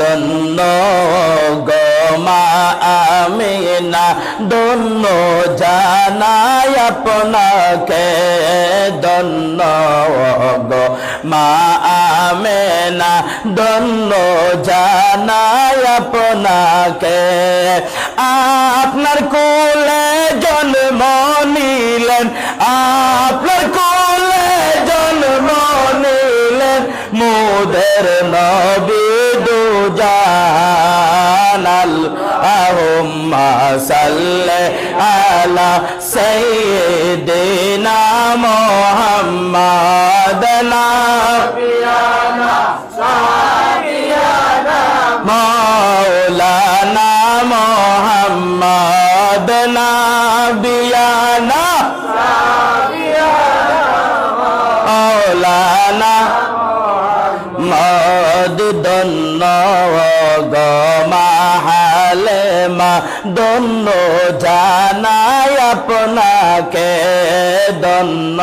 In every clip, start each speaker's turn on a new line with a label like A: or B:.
A: দন্ন গমা আমিনা, দন্ন জানাই আপনাকে। দন্ন গো মা আমেনা, দন্ন জানাই আপনাকে। আপনার কোলে জন্ম নিলেন আপনার মোদের নবী দুজানাল আহুম্মা সাল্লি আলা সাইয়্যিদিনা মুহাম্মাদ নাবিয়ানা মাওলানা মুহাম্মাদ নাবিয়ানা মা দন্ন জানাই আপনাকে, দন্ন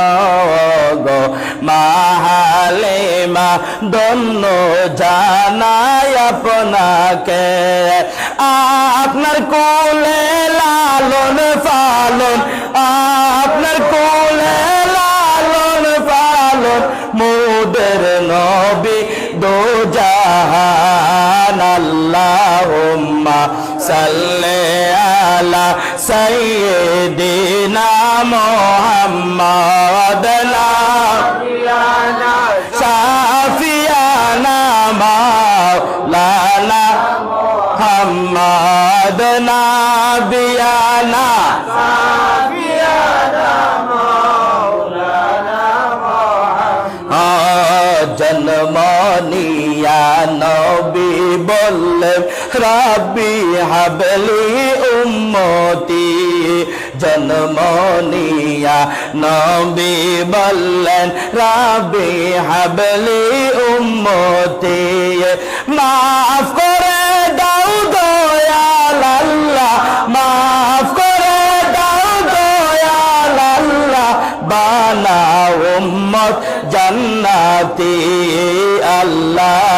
A: গো মাহালে মা দন্ন জানাই আপনাকে। আপনার কোলে লালন পালন আপনার আল্লাহুম্মা সাল্লি আলা সাইয়্যিদিনা মুহাম্মাদ নাবিয়ানা সাফিয়ানা মাওলানা মুহাম্মাদ নাবিয়ানা জন্ম নিয়া নবী বললেন রাব্বি হাবলি উম্মতি জন্ম নিয়া নবী বললেন, রাব্বি হাবলি উম্মতি, মাফ করে দাও দয়াল আল্লাহ মাফ করে দাও দয়াল আল্লাহ বানাও উম্মত জান্নাতি আল্লাহুম্মা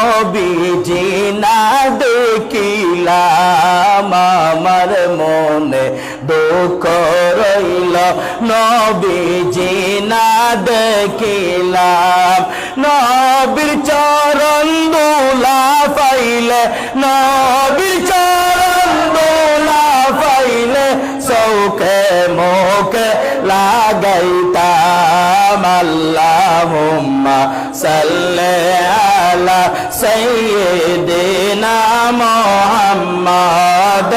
A: নবীজি না আমার মনে দুঃখ রইল। নবীজি দেখিলাম, নবীর চরণ দোলা পাইলে, নবীর চরণ দোলা পাইলে মোকে সাল্লি সাইয়্যিদিনা মুহাম্মাদ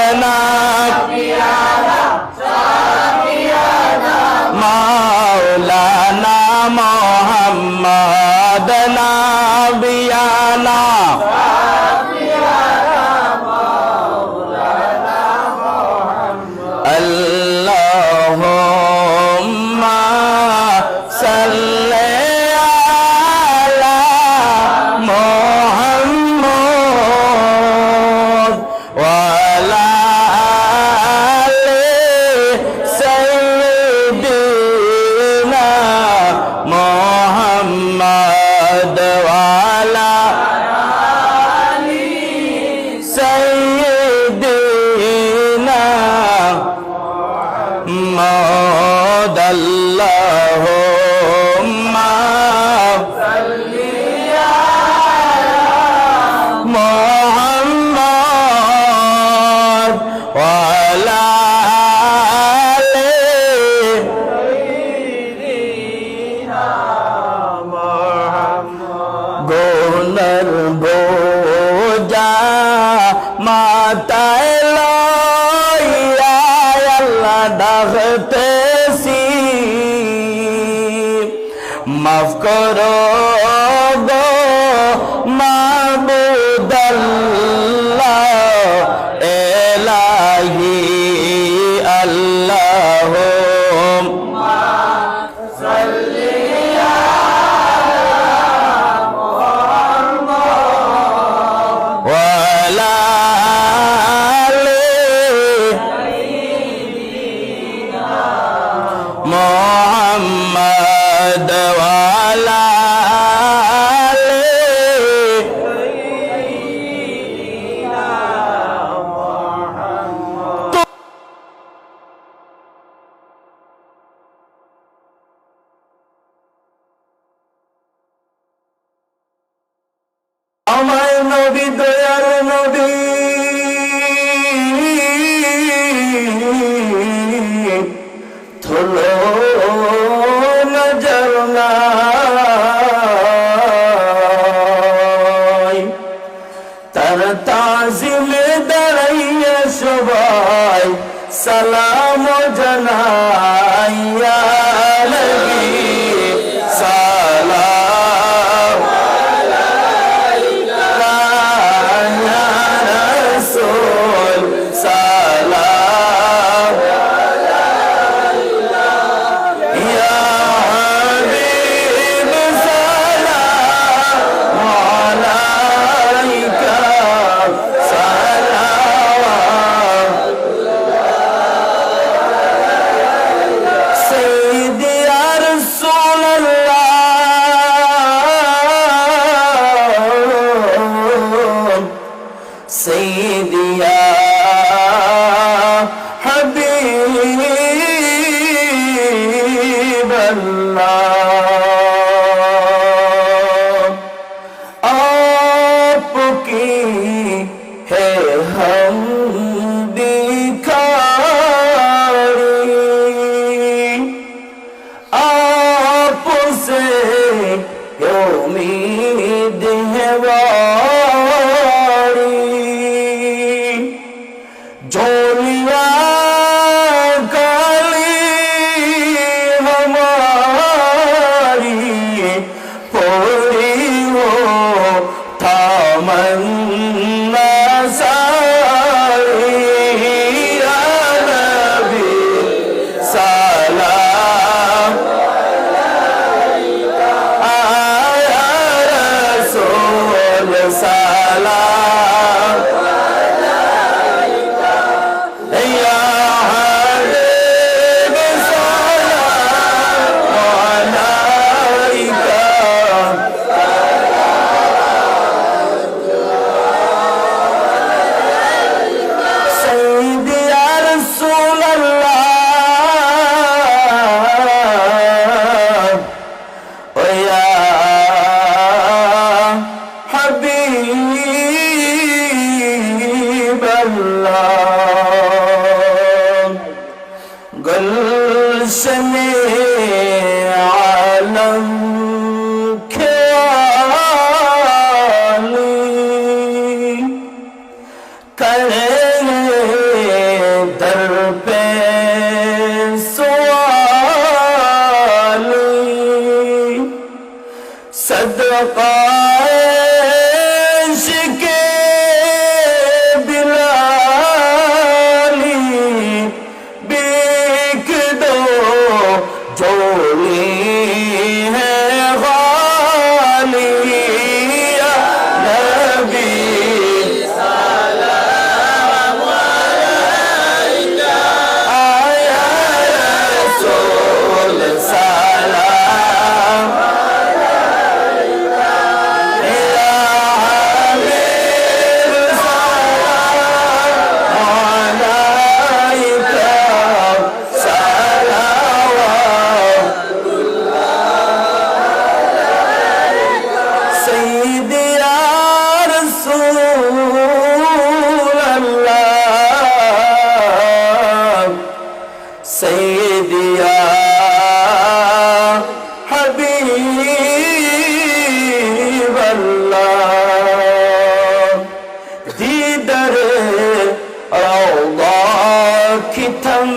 A: Oh my.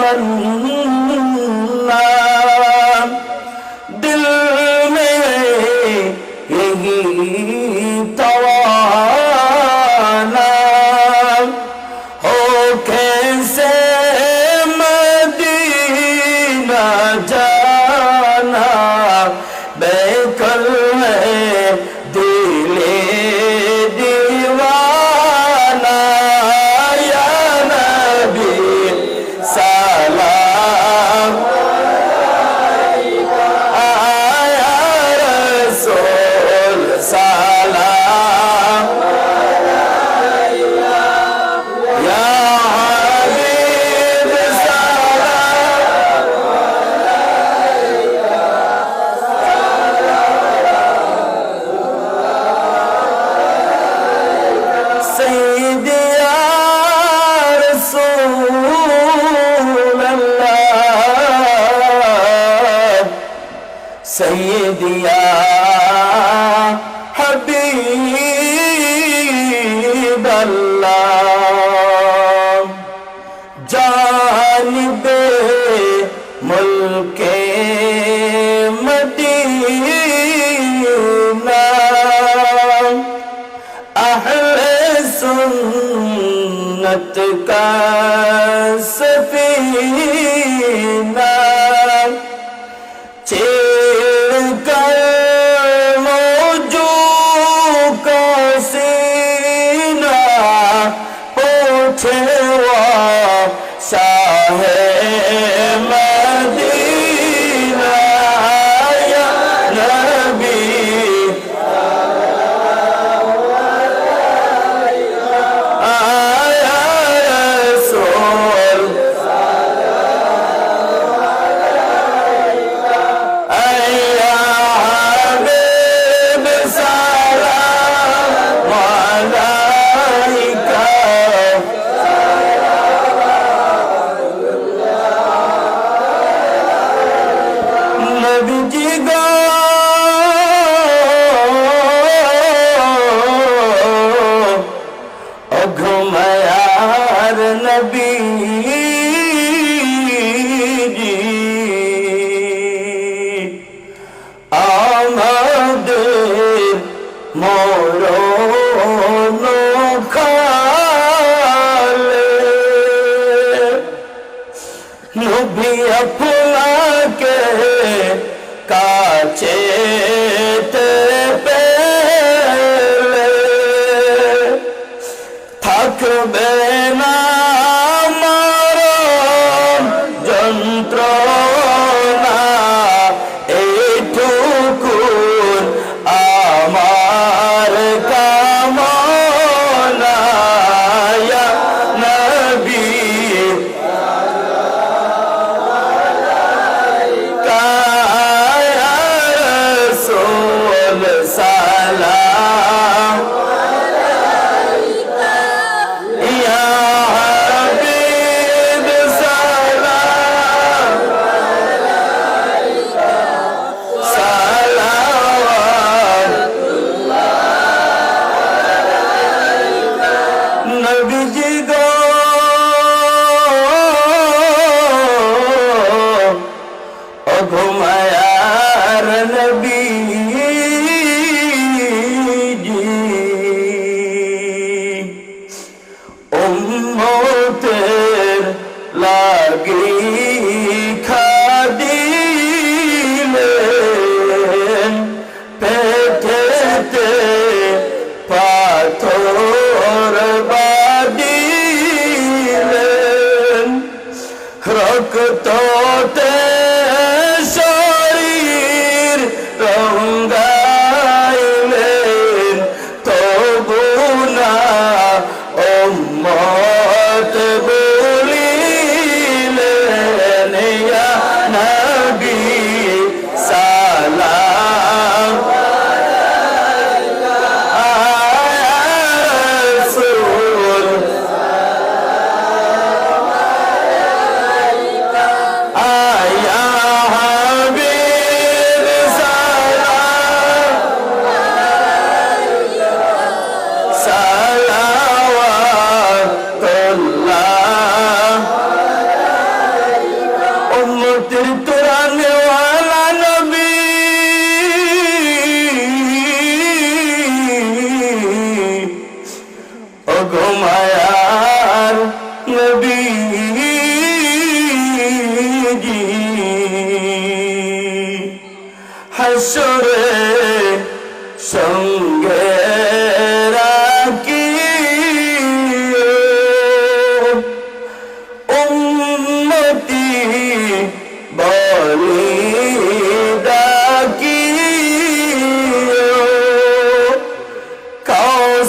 A: تمنى سيديا حبيب الله جانب ملك مدينة أهل سنت کا سفینہ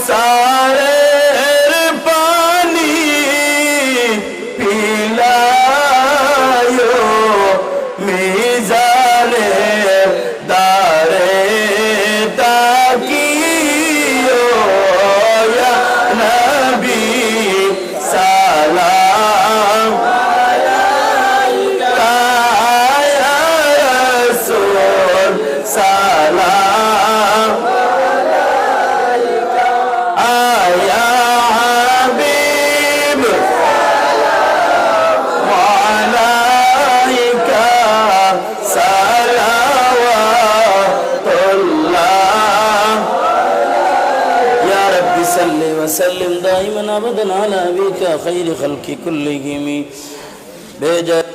B: Musa وسلم دائما ابدا على ابيك خير خلق كلهم بجاه